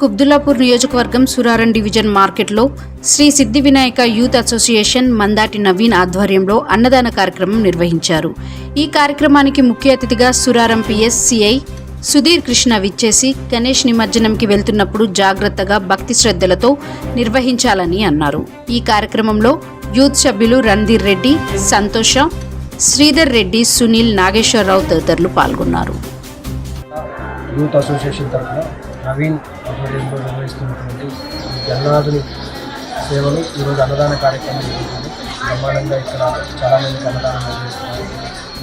కుబ్దులాపూర్ నియోజకవర్గం సురారం డివిజన్ మార్కెట్లో Shri Siddhi Vinayaka youth association Mandati Naveen ఆధ్వర్యంలో అన్నదాన కార్యక్రమం నిర్వహించారు. ఈ కార్యక్రమానికి ముఖ్య అతిథిగా సురారం పిఎస్ సిఐ సుధీర్ కృష్ణ విచ్చేసి గణేష్ నిమజ్జనంకి వెళ్తున్నప్పుడు జాగ్రత్తగా భక్తి శ్రద్ధలతో నిర్వహించాలని అన్నారు. ఈ కార్యక్రమంలో యూత్ సభ్యులు రణధీర్ రెడ్డి సంతోష శ్రీధర్ రెడ్డి సునీల్ నాగేశ్వరరావు తదితరులు పాల్గొన్నారు. యూత్ అసోసియేషన్ తరఫున నవీన్ ఆధ్వర్యంలో నిర్వహిస్తున్నటువంటి ఈ జగన్నాథుని సేవలు ఈరోజు అన్నదాన కార్యక్రమం జరుగుతుంది. బ్రహ్మాండంగా ఇక్కడ చాలామందికి అన్నదానం చేస్తున్నారు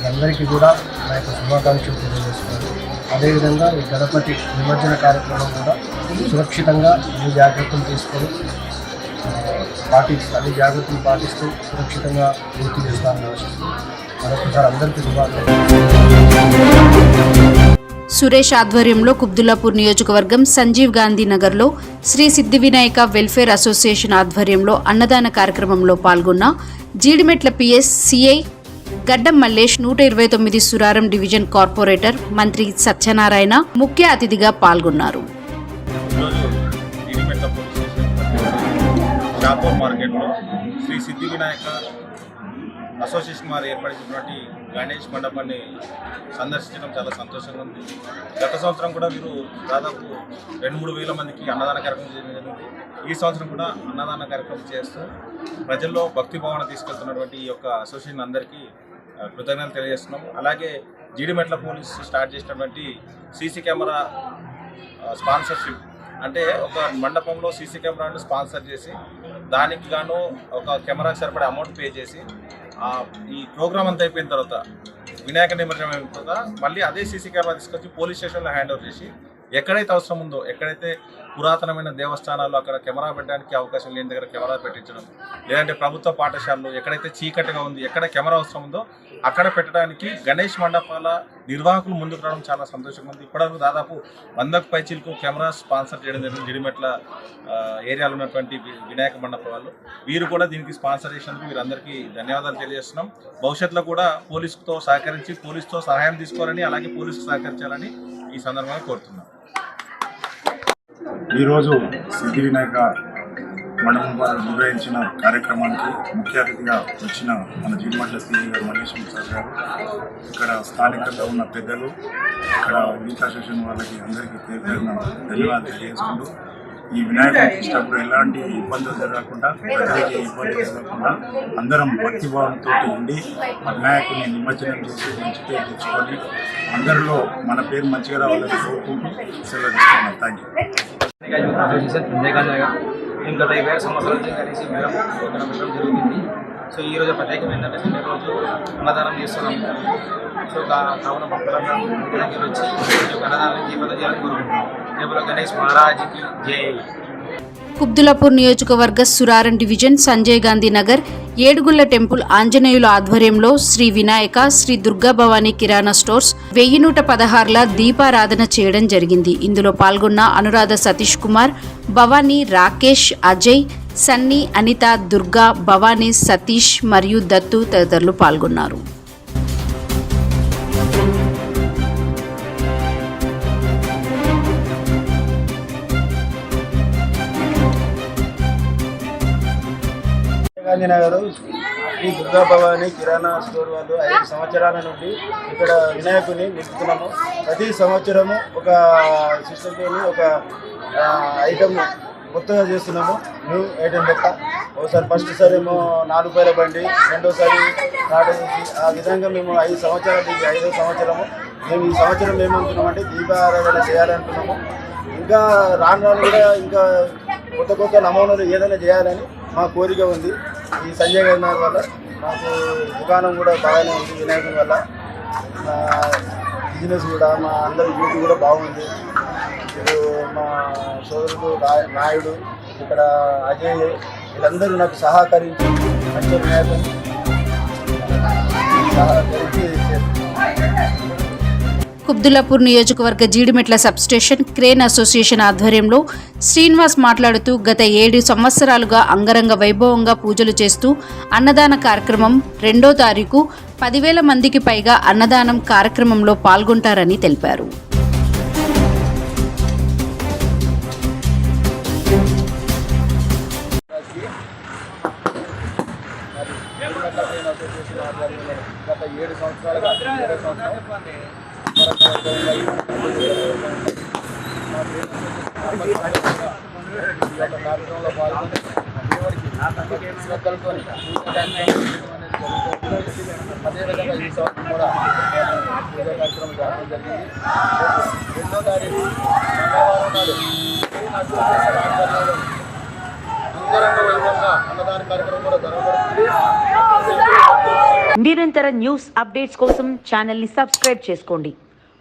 అందరికీ కూడా నా యొక్క శుభాకాంక్షలు తెలియజేస్తున్నారు అదేవిధంగా ఈ గణపతి నిమజ్జన కార్యక్రమం కూడా సురక్షితంగా అన్ని జాగ్రత్తలు తీసుకొని పాటిస్తూ అన్ని జాగ్రత్తలు పాటిస్తూ సురక్షితంగా పూర్తి చేస్తారని ఆశిస్తూ మరొకసారి అందరికీ శుభాకాంక్షలు. సురేష్ ఆధ్వర్యంలో కుబ్దుల్లాపూర్ నియోజకవర్గం సంజీవ్ గాంధీ నగర్లో శ్రీ సిద్ధి వినాయక వెల్ఫేర్ అసోసియేషన్ ఆధ్వర్యంలో అన్నదాన కార్యక్రమంలో పాల్గొన్న జీడిమెట్ల పిఎస్ సిఐ గడ్డం మల్లేష్ నూట ఇరవై తొమ్మిది సురారం డివిజన్ కార్పొరేటర్ మంత్రి సత్యనారాయణ ముఖ్య అతిథిగా పాల్గొన్నారు. మార్కెట్లో శ్రీ సిద్ధి వినాయక అసోసియేషన్ వారు ఏర్పడినటువంటి గణేష్ మండపాన్ని సందర్శించడం చాలా సంతోషంగా ఉంది. గత సంవత్సరం కూడా వీరు దాదాపు రెండు మూడు వేల మందికి అన్నదాన కార్యక్రమం చేయడం జరిగింది. ఈ సంవత్సరం కూడా అన్నదాన కార్యక్రమం చేస్తూ ప్రజల్లో భక్తి భావన తీసుకెళ్తున్నటువంటి ఈ యొక్క అసోసియేషన్ అందరికీ కృతజ్ఞతలు తెలియజేస్తున్నాము అలాగే జీడిమెట్ల పోలీస్ స్టార్ట్ చేసినటువంటి సీసీ కెమెరా స్పాన్సర్షిప్ అంటే ఒక మండపంలో సీసీ కెమెరాను స్పాన్సర్ చేసి దానికి గాను ఒక కెమెరాకి సరిపడే అమౌంట్ పే చేసి ఈ ప్రోగ్రామ్ అంతా అయిపోయిన తర్వాత వినాయక నిమజ్జనం అయిన తర్వాత మళ్ళీ అదే సీసీ కెమెరా తీసుకొచ్చి పోలీస్ స్టేషన్లో హ్యాండ్ ఓవర్ చేసి ఎక్కడైతే అవసరం ఉందో ఎక్కడైతే పురాతనమైన దేవస్థానాలు అక్కడ కెమెరా పెట్టడానికి అవకాశం లేని దగ్గర కెమెరా పెట్టించడం లేదంటే ప్రభుత్వ పాఠశాలలు ఎక్కడైతే చీకటిగా ఉంది ఎక్కడ కెమెరా అవసరం ఉందో అక్కడ పెట్టడానికి గణేష్ మండపాల నిర్వాహకులు ముందుకు రావడం చాలా సంతోషంగా ఉంది. ఇప్పటివరకు దాదాపు వందకు పైచీలకు కెమెరా స్పాన్సర్ చేయడం జరిగింది. జిడిమెట్ల ఏరియాలో ఉన్నటువంటి వినాయక మండపం వాళ్ళు వీరు కూడా దీనికి స్పాన్సర్ చేసినందుకు వీరందరికీ ధన్యవాదాలు తెలియజేస్తున్నాం. భవిష్యత్తులో కూడా పోలీసుతో సహకరించి పోలీసుతో సహాయం తీసుకోవాలని అలాగే పోలీసుకు సహకరించాలని ఈ సందర్భంగా కోరుతున్నాం. ఈరోజు సిద్ధి వినాయక మండపం నిర్వహించిన కార్యక్రమానికి ముఖ్య అతిథిగా వచ్చిన మన జీడిమట్ల సిఐ గారు మల్లేశ్వర సార్ గారు ఇక్కడ స్థానికంగా ఉన్న పెద్దలు ఇక్కడ యూత్ అసోసియేషన్ వాళ్ళకి అందరికీ పేరు ధన్యవాదాలు తెలియజేసుకుంటూ ఈ వినాయక ప్రతిష్టప్పుడు ఎలాంటి ఇబ్బందులు జరగకుండా ప్రజలకి ఇబ్బంది జరగకుండా అందరం భక్తిభావంతో ఉండి ఆ వినాయకుని నిమజ్జనం చేసి మంచి పేరు తెచ్చుకొని అందరిలో మన పేరు మంచిగా రావాలని కోరుకుంటూ సెలవు తీసుకున్నాను థ్యాంక్ యూ యూత్ అసోసియేషన్ విజయగాంధీగా మేము గత ఇరవై సంవత్సరాల నుంచి కలిసి మేడం ఇక్కడ పెట్టడం జరుగుతుంది సో ఈరోజు ప్రత్యేకమైన రోజు అన్నదానం చేస్తున్నాం సో కావున భక్తులందరూ వచ్చి అన్నదానం జీవితం చేయాలని కోరుకుంటున్నాం రేపు గణేష్ మహారాజ్కి జై. కుబ్దులాపూర్ నియోజకవర్గ సురారం డివిజన్ సంజయ్ గాంధీ నగర్ ఏడుగుళ్ళ టెంపుల్ ఆంజనేయుల ఆధ్వర్యంలో శ్రీ వినాయక శ్రీ దుర్గా భవానీ కిరాణా స్టోర్స్ వెయ్యి నూట పదహారుల దీపారాధన చేయడం జరిగింది. ఇందులో పాల్గొన్న అనురాధ సతీష్ కుమార్ భవానీ రాకేష్ అజయ్ సన్నీ అనిత దుర్గా భవానీ సతీష్ మరియు దత్తు తదితరులు పాల్గొన్నారు. గాంధీనగర్ శ్రీ దుర్గా భవాని కిరాణా స్టోర్ వాళ్ళు ఐదు సంవత్సరాల నుండి ఇక్కడ వినాయకుని నిలుపుతున్నాము. ప్రతి సంవత్సరము ఒక సిస్టంతో ఒక ఐటమ్ కొత్తగా చేస్తున్నాము. న్యూ ఐటమ్ లెక్క. ఒకసారి ఫస్ట్ సారి ఏమో నాలుగు పేల బండి రెండోసారి నాటు ఆ విధంగా మేము ఐదు సంవత్సరాలు ఇది ఐదో సంవత్సరము. మేము ఈ సంవత్సరం ఏమనుకున్నామంటే దీపారాధన చేయాలనుకున్నాము ఇంకా రాను రాను కూడా ఇంకా కొత్త కొత్త నమూనాలు ఏదైనా చేయాలని మా కోరిక ఉంది. ఈ సంజయ్ గారి వల్ల మాకు దుకాణం కూడా బాగానే ఉంది వినాయకుడి వల్ల. మా బిజినెస్ కూడా మా అందరి యూత్ కూడా బాగుంది. ఇప్పుడు మా సోదరుడు నాయుడు ఇక్కడ అజయ్ వీళ్ళందరూ నాకు సహకరించి మంచి వినాయకుని సహకరించి కుబ్దులాపూర్ నియోజకవర్గ జీడిమెట్ల సబ్స్టేషన్ క్రేన్ అసోసియేషన్ ఆధ్వర్యంలో శ్రీనివాస్ మాట్లాడుతూ గత ఏడు సంవత్సరాలుగా అంగరంగ వైభవంగా పూజలు చేస్తూ అన్నదాన కార్యక్రమం రెండో తారీఖు పదివేల మందికి పైగా అన్నదానం కార్యక్రమంలో పాల్గొంటారని తెలిపారు. గత ఏడు సంవత్సరాలుగా కార్యక్రమంలో పాల్గొని శ్రద్ధలతో అదేవిధంగా ఈ సంవత్సరం కూడా కార్యక్రమం జరగడం జరిగింది రెండో తారీఖు మంగళవారం నాడు అంగరంగ వైభవంగా అన్నదాన కార్యక్రమం కూడా జరగబడుతుంది నిరంతర న్యూస్ అప్డేట్స్ కోసం ఛానల్ని సబ్స్క్రైబ్ చేసుకోండి.